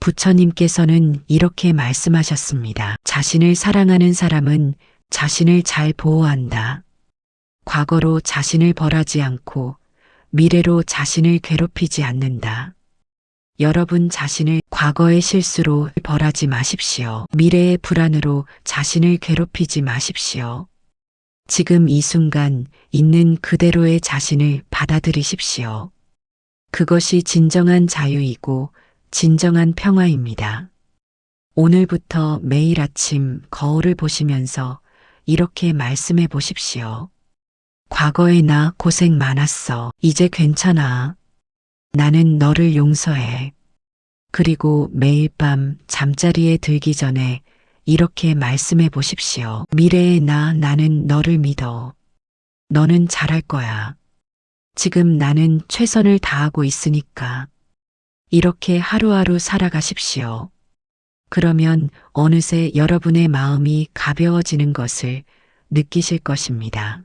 부처님께서는 이렇게 말씀하셨습니다. 자신을 사랑하는 사람은 자신을 잘 보호한다. 과거로 자신을 벌하지 않고 미래로 자신을 괴롭히지 않는다. 여러분 자신을 과거의 실수로 벌하지 마십시오. 미래의 불안으로 자신을 괴롭히지 마십시오. 지금 이 순간 있는 그대로의 자신을 받아들이십시오. 그것이 진정한 자유이고 진정한 평화입니다. 오늘부터 매일 아침 거울을 보시면서 이렇게 말씀해 보십시오. 과거에 나 고생 많았어. 이제 괜찮아. 나는 너를 용서해. 그리고 매일 밤 잠자리에 들기 전에 이렇게 말씀해 보십시오. 미래의 나, 나는 너를 믿어. 너는 잘할 거야. 지금 나는 최선을 다하고 있으니까. 이렇게 하루하루 살아가십시오. 그러면 어느새 여러분의 마음이 가벼워지는 것을 느끼실 것입니다.